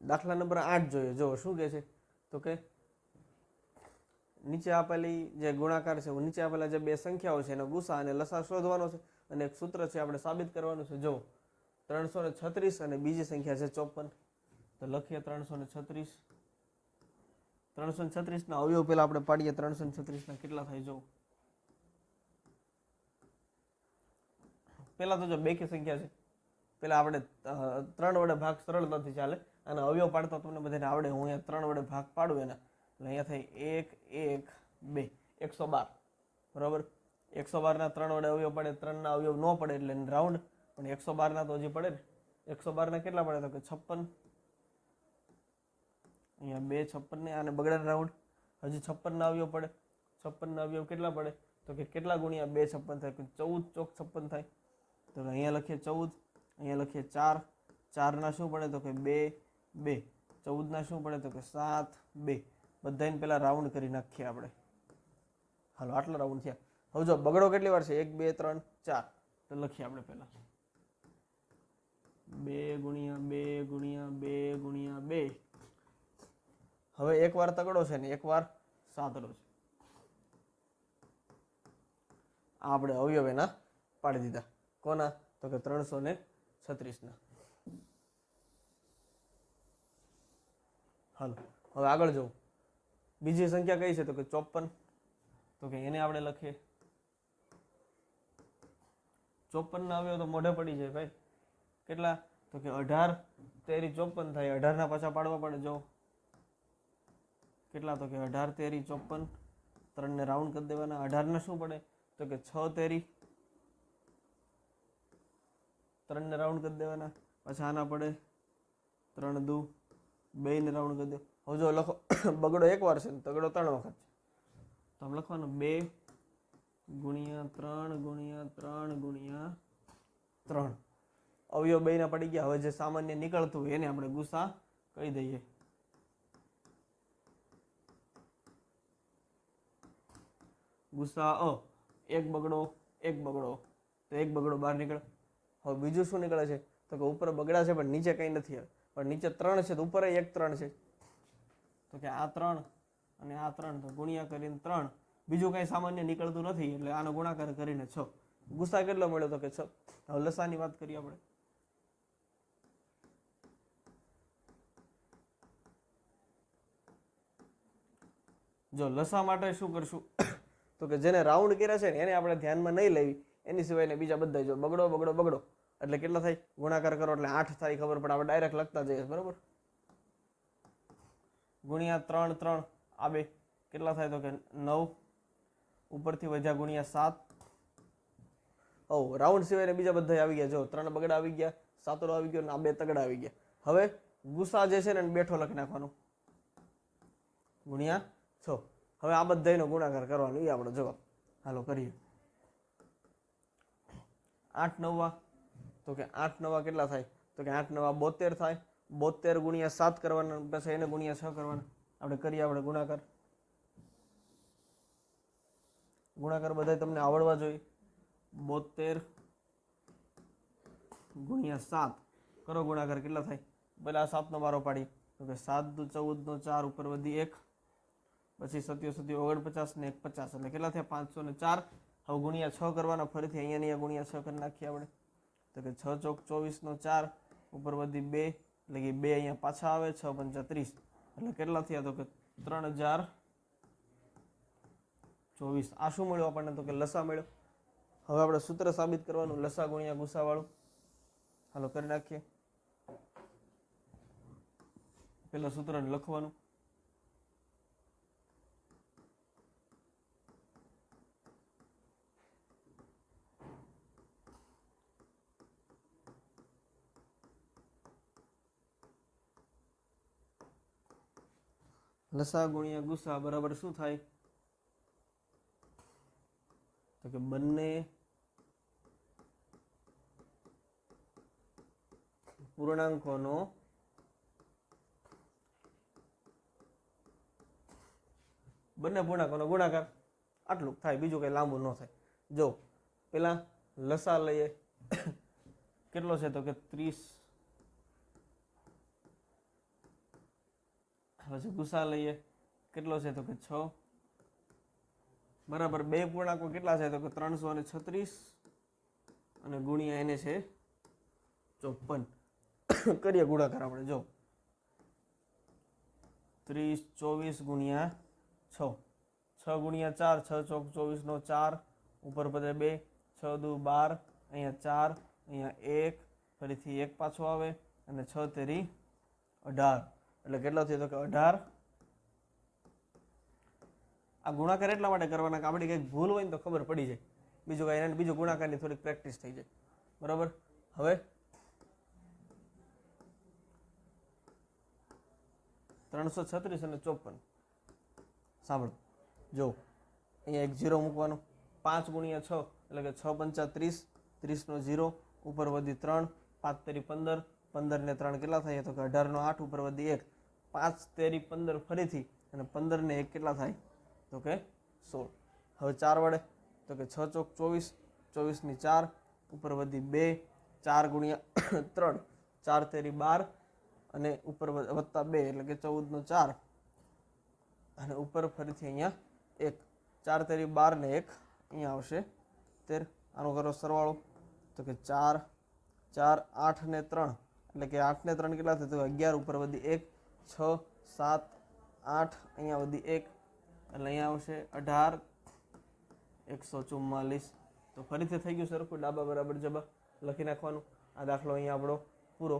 દાખલા નંબર આઠ જોઈએ. જો શું કહે છે? તો કે નીચે આપેલી જે ગુણાકાર છે, નીચે આપેલા જે બે સંખ્યાઓ છે, એનો ગુસા અને લસા શોધવાનો છે અને એક સૂત્ર છે આપણે સાબિત કરવાનું છે. જો ત્રણસો ને છત્રીસ અને બીજી સંખ્યા છે ચોપન તો લખીએ ત્રણસો ને છત્રીસ. ત્રણસો ને છત્રીસના અવયવ પેલા આપણે પાડીએ. ત્રણસો ને છત્રીસના કેટલા થાય? જો પહેલાં તો જો બે કે સંખ્યા છે. પહેલાં આપણે ત્રણ વડે ભાગ સરળતાથી ચાલે. અને અવયવ પાડતા તમને બધાને આવડે. હું અહીંયા ત્રણ વડે ભાગ પાડું એના. એટલે અહીંયા થાય એક એક, બે. એકસો બાર. બરાબર? એકસો બારના ત્રણ વડે અવયવ પડે, ત્રણના અવયવ ન પડે એટલે રાઉન્ડ પણ એકસો બારના તો હજી પડે ને. એકસો બારના કેટલા પડે? તો કે છપ્પન. અહીંયા બે છપ્પન ને આને બગડે રાઉન્ડ હજી છપ્પનના અવયવ પડે. છપ્પનના અવયવ કેટલા પડે? તો કે કેટલા ગુણ્યા બે છપ્પન થાય? ચૌદ ચોક છપ્પન થાય. તો અહીંયા લખીએ ચૌદ, અહીંયા લખીએ ચાર. ચારના શું પડે? તો કે બે બે. ચૌદના શું પડે તો કે સાત, બે. બધાને પહેલાં રાઉન્ડ કરી નાખીએ આપણે. હાલો, આટલા રાઉન્ડ થયા. હવે જો, બગડો કેટલી વાર છે? એક, બે, ત્રણ, ચાર. તો લખીએ આપણે પહેલાં બે ગુણ્યા બે ગુણ્યા બે ગુણ્યા બે. હવે એક વાર તગડો છે ને એક વાર સાતડો છે. આ આપણે અવયવ એના પાડી દીધા. કોના? તો કે ત્રણસો ને છત્રીસના. હાલો, હવે આગળ જવું બીજી સંખ્યા કઈ છે? તો કે ચોપન. તો કે એને આપણે લખીએ. ચોપન ના આવ્યો તો મોઢે પડી જાય ભાઈ. કેટલા? તો કે અઢાર. તેરી ચોપન થાય. અઢારના પાછા પાડવા પડે જો કેટલા? તો કે અઢાર તેરી ચોપન. ત્રણને રાઉન્ડ કરી દેવાના. અઢારને શું પડે? તો કે છ તેરી ત્રણને રાઉન્ડ કરી દેવાના. પાછા આના પડે. ત્રણ દુ. બેને રાઉન્ડ કરી દો. હવે જો લખો, બગડો એક વાર છે ને, તગડો ત્રણ વખત છે. તો આમ લખવાનું બે ગુણ્યા ત્રણ ગુણ્યા ત્રણ ગુણ્યા ત્રણ. અવયવ બેના પડી ગયા. હવે જે સામાન્ય નીકળતું હોય એને આપણે ગુસ્સા કહી દઈએ. ગુસ્સા અ. એક બગડો એક બગડો. તો એક બગડો બહાર નીકળે. હવે બીજું શું નીકળે છે? તો કે ઉપર બગડા છે, પણ નીચે કંઈ નથી પણ નીચે ત્રણ છે તો ઉપર એક ત્રણ છે. તો કે આ ત્રણ અને આ ત્રણ, તો ગુણ્યા કરીને ત્રણ. બીજું કાંઈ સામાન્ય નીકળતું નથી, એટલે આનો ગુણાકાર કરીને છ. ગુસ્સા કેટલો મળ્યો તો કે છ? હવે લસાની વાત કરીએ આપણે. જો લસા માટે શું કરશું? તો કે જેને રાઉન્ડ કર્યા છે ને, એને આપણે ધ્યાનમાં નહીં લેવી. એની સિવાયને બીજા બધા જો બગડો બગડો બગડો. એટલે કેટલા થાય? ગુણાકાર કરો એટલે આઠ થાય, ખબર પડે. આપણે ડાયરેક્ટ લખતા જઈએ, બરાબર? ગુણ્યા ત્રણ ત્રણ. આ બે કેટલા થાય તો કે નવ? ઉપરથી વધ્યા ગુણ્યા સાત. ઓ રાઉન્ડ સિવાયને બીજા બધા આવી ગયા. જો, ત્રણ બગડા આવી ગયા સાતડો આવી ગયો ને આ બે તગડા આવી ગયા. હવે ગુસ્સા જે છે ને બેઠો લખી નાખવાનો. ગુણ્યા છ. હવે આ બધાનો ગુણાકાર કરવાનો. એ આપણો જવાબ. હાલો, કરીએ. આઠ, નવા તો કે આઠ નવા કેટલા થાય? તો કે આઠ નવા બોતેર થાય. બોતેર ગુણ્યા સાત કરવાના, પછી એને ગુણ્યા છ કરવાના. આપણે કરીએ આપણે ગુણાકાર. ગુણાકાર બધા તમને આવડવા જોઈએ. બોતેર ગુણ્યા સાત. કરો ગુણાકાર, કેટલા થાય? પહેલાં આ સાતનો મારો પાડી તો કે સાત દુ ચૌદનો ચાર ઉપર વધી એક. પછી સત્યો સત્યો ઓગણપચાસ ને એક પચાસ એટલે કેટલા થયા? પાંચસો ને ચાર. હવે ગુણ્યા છ કરવાના, ફરીથી અહીંયા અહીંયા ગુણ્યા છ કરી નાખીએ આપણે. તો કે છ ચોક ચોવીસનો ચાર ઉપર વધી બે, એટલે કે બે અહીંયા પાછા આવે, છ પંચા ત્રીસ. એટલે કેટલા થયા તો કે ત્રણ હજાર ચોવીસ. આ શું મળ્યું આપણને તો કે લસા મળ્યો? હવે આપણે સૂત્ર સાબિત કરવાનું, લસા ગુણ્યા ગુસાવાળું. હાલો કરી નાખીએ. પેલા સૂત્રને લખવાનું. લસા ગુણ્યા ગુસા, બરાબર શું થાય? તો કે બંને પૂર્ણાંકોનો બંને પૂર્ણાંકોનો ગુણાકાર આટલું થાય, બીજું કંઈ લાંબુ ન થાય. જો પેલા લસા લઈએ. કેટલો છે તો કે ત્રીસ પછી ગુસા લઈએ. કેટલો છે તો કે છ? બરાબર બે પૂર્ણાંકો કેટલા છે તો કે ત્રણસો અને છત્રીસ? અને ગુણ્યા એને છે ચોપન. કરીએ ગુણાકાર આપણે, જો. ત્રીસ, ચોવીસ ગુણ્યા છ. છ ગુણ્યા ચાર, છ ચોક ચોવીસનો ચાર. ઉપર પદે બે. છ દુ બાર, અહીંયા ચાર, અહીંયા એક. ફરીથી એક પાછો આવે. અને છ તેરી અઢાર. એટલે કેટલો થયો તો કે અઢાર? આ ગુણાકાર એટલા માટે કરવાના કે આપણી કંઈક ભૂલ હોય ને તો ખબર પડી જાય. બીજું કાંઈ એને બીજું ગુણાકારની થોડીક પ્રેક્ટિસ થઈ જાય. બરાબર? હવે ત્રણસો છત્રીસ અને ચોપન. સાંભળો. જો, અહીંયા એક ઝીરો મૂકવાનો. પાંચ ગુણ્યા છ, એટલે કે છ પંચા ત્રીસ, ત્રીસનો ઝીરો, ઉપર વધી ત્રણ પાંચ તરી પંદર ને ત્રણ કેટલા થાય તો કે અઢારનો આઠ, ઉપર વધી એક. પાંચ, તેરી, પંદર, ફરીથી. અને પંદર ને એક કેટલા થાય? તો કે સોળ. હવે ચાર વડે, તો કે છ ચોક ચોવીસ, ચોવીસની ચાર, ઉપર વધી બે, ચાર ગુણ્યા ત્રણ, ચાર તેરી બાર, અને ઉપર વત્તા બે, એટલે કે ચૌદનો ચાર. અને ઉપર ફરીથી અહીંયા એક. ચાર તેરી બાર ને એક અહીંયા આવશે તેર. આનો કરો સરવાળો. તો કે ચાર ચાર આઠ ને ત્રણ. એટલે કે આઠ ને ત્રણ કેટલા થાય? તો અગિયાર, ઉપર વધી એક છ, સાત, આઠ, અહીંયા વધી એક. એટલે અહીંયા આવશે અઢાર, એકસો ચુમ્માલીસ. તો ફરીથી થઈ ગયું સરખું ડાબા બરાબર જબા. લખી નાખવાનું. આ દાખલો અહીંયા આપણો પૂરો.